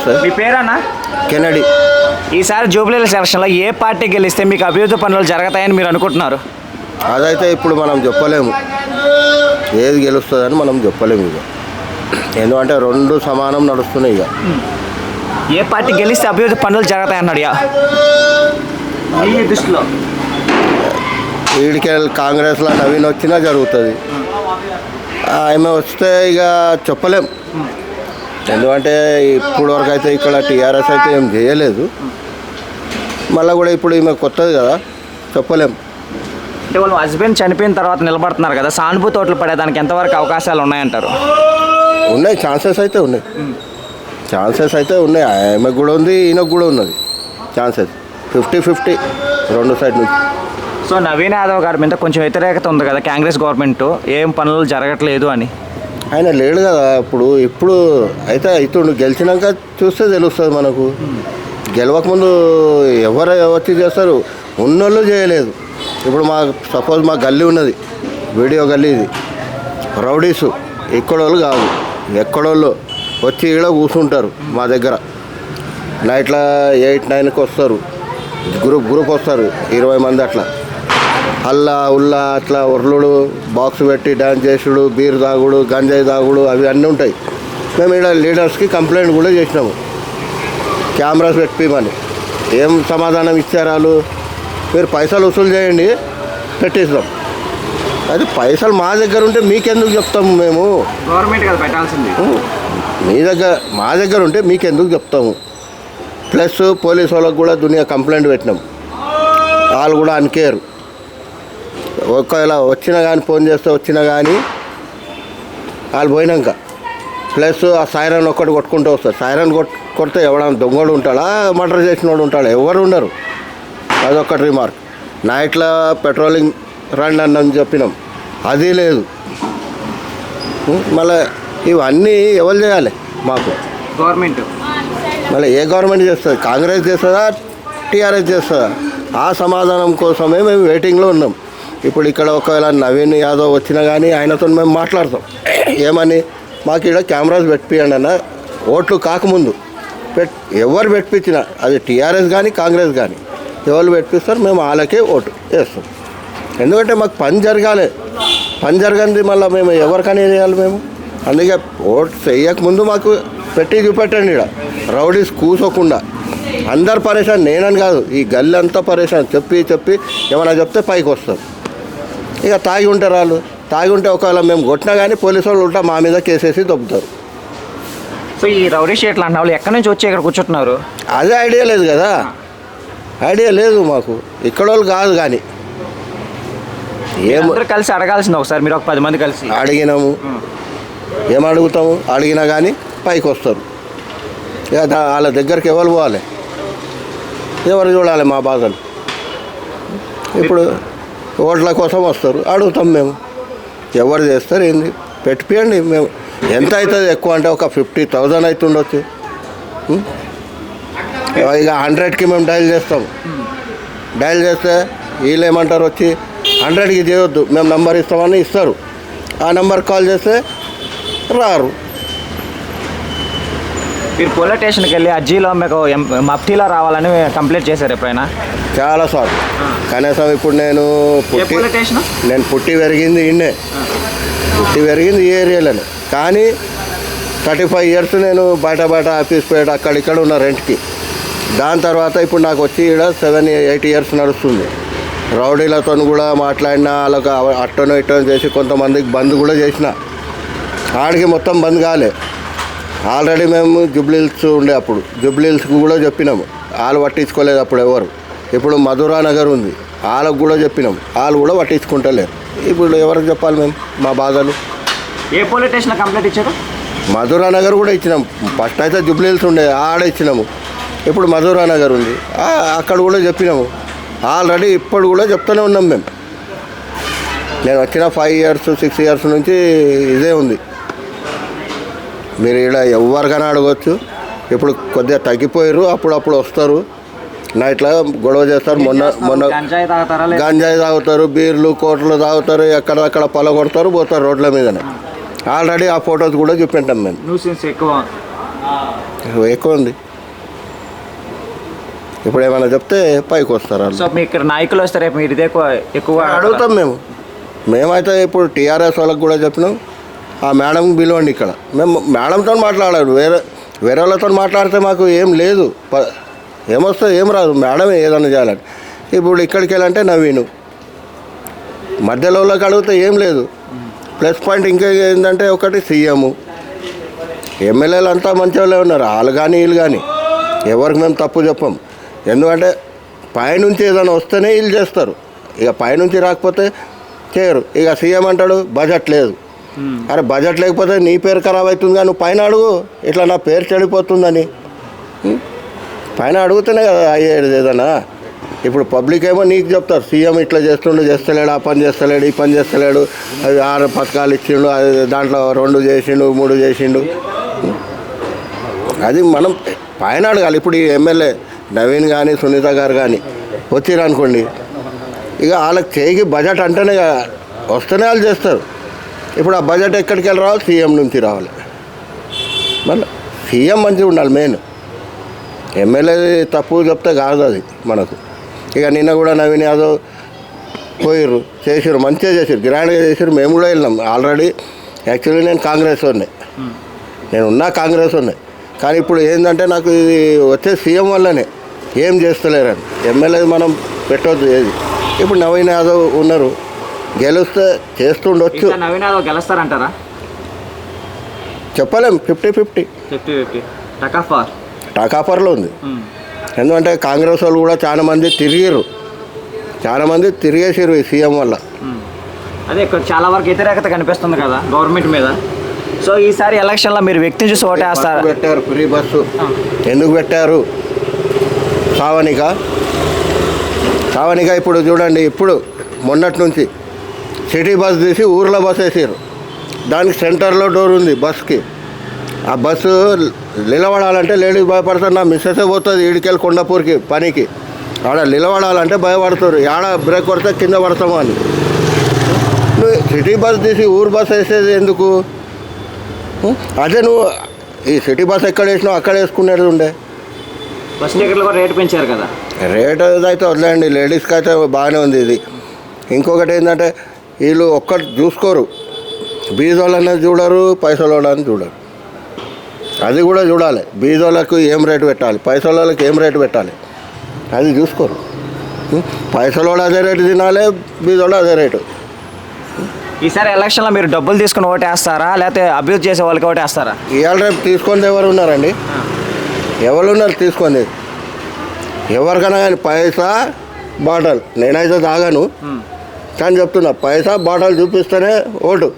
వస్తాయి మీ పేరన్నా? కెనడీ. ఈసారి జూబ్లీల సెలక్షన్లో ఏ పార్టీ గెలిస్తే మీకు అభివృద్ధి పనులు జరుగుతాయని మీరు అనుకుంటున్నారు? అదైతే ఇప్పుడు మనం చెప్పలేము. ఏది గెలుస్తుందని మనం చెప్పలేము ఇక. ఎందుకంటే రెండు సమానం నడుస్తున్నాయి ఇక. ఏ పార్టీ గెలిస్తే అభివృద్ధి పనులు జరుగుతాయి అన్నాడు యా మీ దృష్టిలో. ఈడికి కాంగ్రెస్లో నవీన్ వచ్చినా జరుగుతుంది. ఆమె వస్తే ఇక చెప్పలేం. ఎందుకంటే ఇప్పుడు వరకు అయితే ఇక్కడ టీఆర్ఎస్ అయితే ఏం చేయలేదు. మళ్ళీ కూడా ఇప్పుడు ఈమె కొత్తది కదా చెప్పలేం. అంటే వాళ్ళు హస్బెండ్ చనిపోయిన తర్వాత నిలబడుతున్నారు కదా సానుభూతి ఓట్లు పడేదానికి ఎంతవరకు అవకాశాలు ఉన్నాయంటారు? ఉన్నాయి ఛాన్సెస్ అయితే ఉన్నాయి. ఛాన్సెస్ అయితే ఉన్నాయి. ఆమెకు కూడా ఉంది ఈయనకు కూడా ఉన్నది. ఛాన్సెస్ ఫిఫ్టీ ఫిఫ్టీ రెండు సైడ్ నుంచి. సో నవీన్ యాదవ్ గారి మీద కొంచెం వ్యతిరేకత ఉంది కదా కాంగ్రెస్ గవర్నమెంట్ ఏం పనులు జరగట్లేదు అని? ఆయన లేడు కదా ఇప్పుడు ఇప్పుడు అయితే అవుతుండు గెలిచినాక చూస్తే తెలుస్తుంది మనకు. గెలవకముందు ఎవరు వచ్చి చేస్తారు? ఉన్నోళ్ళు చేయలేదు. ఇప్పుడు మా సపోజ్ మా గల్లీ ఉన్నది వీడియో గల్లీ ఇది. రౌడీసు ఎక్కడోళ్ళు కాదు ఎక్కడోళ్ళు వచ్చి ఈడ కూర్చుంటారు మా దగ్గర. నైట్లో ఎయిట్ నైన్కి వస్తారు. గ్రూప్ గ్రూప్ వస్తారు ఇరవై మంది అట్లా. అల్లా ఉల్లా అట్లా ఉర్లుడు బాక్స్ పెట్టి డ్యాన్స్ చేసుడు బీర్ తాగుడు గంజాయి తాగుడు అవి అన్నీ ఉంటాయి. మేము ఇక్కడ లీడర్స్కి కంప్లైంట్ కూడా చేసినాము. కెమెరాస్ పెట్టిమని. ఏం సమాధానం ఇచ్చారు వాళ్ళు? మీరు పైసలు వసూలు చేయండి పెట్టిస్తాం. అది పైసలు మా దగ్గర ఉంటే మీకెందుకు చెప్తాము మేము? గవర్నమెంట్ కదా పెట్టాల్సింది. మీ దగ్గర మా దగ్గర ఉంటే మీకెందుకు చెప్తాము ప్లస్ పోలీస్ వాళ్ళకు కూడా దునియా కంప్లైంట్ పెట్టినాం. వాళ్ళు కూడా అనికేరు. ఒకవేళ వచ్చినా కానీ ఫోన్ చేస్తే వచ్చినా కానీ వాళ్ళు పోయినాక. ప్లస్ ఆ సైరన్ ఒక్కటి కొట్టుకుంటూ వస్తారు. సైరన్ కొట్ కొడితే ఎవడన్నా దొంగడు ఉంటాడా? మర్డర్ చేసినోడు ఉంటాడా? ఎవరు ఉండరు. అదొక్కటి రిమార్క్ నైట్లో పెట్రోలింగ్ రండి అని చెప్పినాం. అది లేదు. మళ్ళీ ఇవన్నీ ఎవరు చేయాలి మాకు? గవర్నమెంట్ మళ్ళీ ఏ గవర్నమెంట్ చేస్తుంది? కాంగ్రెస్ చేస్తుందా? టీఆర్ఎస్ చేస్తుందా? ఆ సమాధానం కోసమే మేము వెయిటింగ్లో ఉన్నాం. ఇప్పుడు ఇక్కడ ఒకవేళ నవీన్ యాదవ్ వచ్చినా కానీ ఆయనతో మేము మాట్లాడతాం. ఏమని? మాకు ఇక్కడ కెమెరాస్ పెట్టియండి అన్న. ఓట్లు కాకముందు. పెట్ ఎవరు పెట్టించినా అది టీఆర్ఎస్ కానీ కాంగ్రెస్ కానీ ఎవరు పెట్టిస్తారు మేము వాళ్ళకే ఓటు వేస్తాం. ఎందుకంటే మాకు పని జరగాలి. పని జరగంది మళ్ళీ మేము ఎవరికని చేయాలి మేము? అందుకే ఓట్ చేయకముందు మాకు పెట్టి చూపెట్టండి ఇక్కడ రౌడీస్ కూసోకుండా. అందరు పరేషాన్ నేనని కాదు ఈ గల్లంతా పరేషాన్ చెప్పి చెప్పి ఏమైనా చెప్తే పైకి వస్తారు ఇక తాగి ఉంటారు వాళ్ళు తాగి ఉంటే ఒకవేళ మేము కొట్టినా కానీ పోలీసు వాళ్ళు ఉంటా మా మీద కేసేసి దొబ్బుతారు. సో ఈ రౌడీ షీట్లు అన్న వాళ్ళు ఎక్కడి నుంచి వచ్చి ఇక్కడ కూర్చుంటున్నారు? అదే ఐడియా లేదు కదా. ఐడియా లేదు మాకు. ఇక్కడ వాళ్ళు కాదు కానీ. ఏం అందరూ కలిసి అడగాల్సింది ఒకసారి మీరు ఒక పది మంది కలిసి. అడిగినాము. ఏం అడుగుతాము? అడిగినా కానీ పైకి వస్తారు. ఇక వాళ్ళ దగ్గరికి ఎవరు పోవాలి? ఎవరు చూడాలి మా బాధలు ఇప్పుడు ఓట్ల కోసం వస్తారు. అడుగుతాం మేము. ఎవరు చేస్తారు ఏంది? పెట్టిపియండి మేము. ఎంత అవుతుంది ఎక్కువ అంటే ఒక ఫిఫ్టీ థౌజండ్ అవుతుండొచ్చు? ఇక హండ్రెడ్కి మేము డైల్ చేస్తాం. డైల్ చేస్తే వీళ్ళు ఏమంటారు వచ్చి హండ్రెడ్కి చేయొద్దు. మేము నంబర్ ఇస్తామని ఇస్తారు. ఆ నెంబర్ కాల్ చేస్తే రారు. మీరు పోలీస్ స్టేషన్కి వెళ్ళి అర్జీలో మీకు మఫ్టీలో రావాలని కంప్లైంట్ చేశారు ఎప్పుడైనా? చాలా సార్లు. కనీసం ఇప్పుడు నేను పుట్టి నేను పుట్టి పెరిగింది ఇన్నే. పుట్టి పెరిగింది ఈ ఏరియాలోనే. కానీ థర్టీ ఫైవ్ ఇయర్స్ నేను బయట బయట ఆఫీస్ పేట అక్కడ ఇక్కడ ఉన్న రెంట్కి. దాని తర్వాత ఇప్పుడు నాకు వచ్చి ఇక్కడ సెవెన్ ఎయిట్ ఇయర్స్ నడుస్తుంది. రౌడీలతో కూడా మాట్లాడినా వాళ్ళకి అట్టనో ఇట్టనో చేసి కొంతమందికి బంద్ కూడా చేసిన. ఆడికి మొత్తం బంద్ కాలే. ఆల్రెడీ మేము జుబ్లీల్స్ ఉండే అప్పుడు. జుబ్లీల్స్కి కూడా చెప్పినాము. వాళ్ళు పట్టించుకోలేదు అప్పుడు ఎవరు. ఇప్పుడు మధురా నగర్ ఉంది. వాళ్ళకు కూడా చెప్పినాం వాళ్ళు కూడా పట్టించుకుంటలేరు. ఇప్పుడు ఎవరికి చెప్పాలి మేము? మా బాధలు. ఏ పోలీస్ స్టేషన్లో కంప్లైంట్ ఇచ్చారు? మధురా నగర్ కూడా ఇచ్చినాం ఫస్ట్ అయితే జుబ్లీల్స్ ఉండే. ఆడ ఇచ్చినాము. ఇప్పుడు మధురా నగర్ ఉంది. అక్కడ కూడా చెప్పినాము. ఆల్రెడీ ఇప్పుడు కూడా చెప్తూనే ఉన్నాం మేము. నేను వచ్చిన ఫైవ్ ఇయర్స్ సిక్స్ ఇయర్స్ నుంచి ఇదే ఉంది. మీరు ఇక్కడ ఎవరికైనా అడగచ్చు. ఇప్పుడు కొద్దిగా తగ్గిపోయారు అప్పుడప్పుడు వస్తారు. నైట్లో గొడవ చేస్తారు మొన్న మొన్న గంజాయి తాగుతారా బీర్లు కోట్లు తాగుతారు ఎక్కడక్కడ పొల కొడతారు పోతారు రోడ్ల మీదనే. ఆల్రెడీ ఆ ఫొటోస్ కూడా చూపింటాం మేము. ఎక్కువ. ఎక్కువ ఉంది ఇప్పుడు ఏమైనా చెప్తే పైకి వస్తారు వాళ్ళు. సో మీ ఇక్కడ నాయకులు వస్తే రేపు మీరు ఇదే ఎక్కువ ఎక్కువ అడుగుతాం మేము. మేమైతే ఇప్పుడు టీఆర్ఎస్ వాళ్ళకి కూడా చెప్పినాం. ఆ మేడం పిలవండి ఇక్కడ. మేము మేడంతో మాట్లాడాడు వేరే వేరే వాళ్ళతో మాట్లాడితే మాకు ఏం లేదు. ప- ఏమొస్తే ఏం రాదు. మేడమే ఏదైనా చేయాలని ఇప్పుడు ఇక్కడికి వెళ్ళంటే నవీను. మధ్యలో వాళ్ళకి అడిగితే ఏం లేదు. ప్లస్ పాయింట్ ఇంకా ఏంటంటే ఒకటి సీఎం. ఎమ్మెల్యేలు అంతా మంచి వాళ్ళే ఉన్నారు. వాళ్ళు కానీ వీళ్ళు కానీ. ఎవరికి మేము తప్పు చెప్పం. ఎందుకంటే పైనుంచి ఏదైనా వస్తేనే వీళ్ళు చేస్తారు. ఇక పైనుంచి రాకపోతే చేయరు. ఇక సీఎం అంటాడు బడ్జెట్ లేదు. అరే బడ్జెట్ లేకపోతే నీ పేరు ఖరాబ్ అవుతుంది కానీ నువ్వు పైన అడుగు. ఇట్లా నా పేరు చెడిపోతుందని. పైన అడుగుతూనే కదా అయ్యేది ఏదన్నా. ఇప్పుడు పబ్లిక్ ఏమో నీకు చెప్తారు సీఎం ఇట్లా చేస్తుండు చేస్తలేడు ఆ పని చేస్తలేడు ఈ పని చేస్తలేడు అవి ఆరు పథకాలు ఇచ్చిండు అది దాంట్లో రెండు చేసిండు మూడు చేసిండు. అది మనం పైన అడగాలి. ఇప్పుడు ఈ ఎమ్మెల్యే నవీన్ కానీ సునీత గారు కానీ వచ్చిరనుకోండి ఇక వాళ్ళకి చేయికి బడ్జెట్ అంటేనే కదా వస్తేనే వాళ్ళు చేస్తారు. ఇప్పుడు ఆ బడ్జెట్ ఎక్కడికి వెళ్ళి రావాలి? సీఎం నుంచి రావాలి. మళ్ళీ సీఎం మంచిగా ఉండాలి మెయిన్. ఎమ్మెల్యే తప్పు చెప్తే కాదు అది మనకు. ఇక నిన్న కూడా నవీన్ యాదవ్ పోయిర్రు చేసిర్రు మంచిగా చేసిర్రు గ్రాండ్గా చేసిర్రు. మేము కూడా వెళ్ళినాం. ఆల్రెడీ యాక్చువల్లీ నేను కాంగ్రెస్ ఉన్నాయి నేను ఉన్నా కాంగ్రెస్ ఉన్నాయి కానీ ఇప్పుడు ఏంటంటే నాకు ఇది వచ్చే సీఎం వల్లనే ఏం చేస్తలేరని. ఎమ్మెల్యే మనం పెట్టవద్దు ఏది. ఇప్పుడు నవీన్ యాదవ్ ఉన్నారు. గెలిస్తే చేస్తుండొచ్చు. నవీన్ యాదవ్ గెలుస్తారంటారా? చెప్పలేం ఫిఫ్టీ ఫిఫ్టీ ఫిఫ్టీ ఫిఫ్టీ. టకా ఫార్ టాకాపర్లో ఉంది. ఎందుకంటే కాంగ్రెస్ వాళ్ళు కూడా చాలా మంది తిరిగిర్రు. చాలా మంది తిరిగేసారు ఈ సీఎం వల్ల. అదే ఇక్కడ చాలా వరకు వ్యతిరేకత కనిపిస్తుంది కదా గవర్నమెంట్ మీద. సో ఈసారి ఎలక్షన్లో మీరు వ్యక్తిని చూసి ఓటేస్తారు పెట్టారు ఫ్రీ బస్సు? ఎందుకు పెట్టారు? సావనిక? సావనిక ఇప్పుడు చూడండి ఇప్పుడు మొన్నటి నుంచి సిటీ బస్ తీసి ఊర్లో బస్ వేసారు దానికి సెంటర్లో డోర్ ఉంది బస్కి. ఆ బస్సు నిలబడాలంటే లేడీస్ భయపడతారు. నా మిస్సెసే పోతుంది ఈడికెళ్ళి కొండపూర్కి పనికి. ఆడ నిలబడాలంటే భయపడతారు. ఆడ బ్రేక్ కొడితే కింద పడతాము అని. నువ్వు సిటీ బస్ తీసి ఊరు బస్ వేసేది ఎందుకు? అదే నువ్వు ఈ సిటీ బస్ ఎక్కడ వేసినావు? అక్కడ వేసుకునేది ఉండే. బస్ టికెట్లు కూడా రేటు పెంచారు కదా. రేట్ అయితే వదిలేండి లేడీస్కి అయితే బాగానే ఉంది ఇది. ఇంకొకటి ఏంటంటే వీళ్ళు ఒక్కటి చూసుకోరు. బీదోళ్ళని చూడరు పైసలోళ్ళని చూడరు. అది కూడా చూడాలి. బీదోళ్ళకు ఏం రేటు పెట్టాలి? పైసలోళ్ళకి ఏం రేటు పెట్టాలి? అది చూసుకోరు. ఉం? పైసలోళ్ళు అదే రేటు తినాలి బీదోళ్ళు అదే రేటు. ఈసారి ఎలక్షన్లో మీరు డబ్బులు తీసుకుని ఓటేస్తారా లేకపోతే అభివృద్ధి చేసే వాళ్ళకి ఓటేస్తారా ఇవాళ రేపు తీసుకొని ఎవరు ఉన్నారండి? ఎవరు ఉన్నారు తీసుకొని ఎవరికైనా కానీ పైసా బాటల్. నేనైతే తాగాను. కానీ చెప్తున్నా పైసా బాటలు చూపిస్తేనే ఓటు.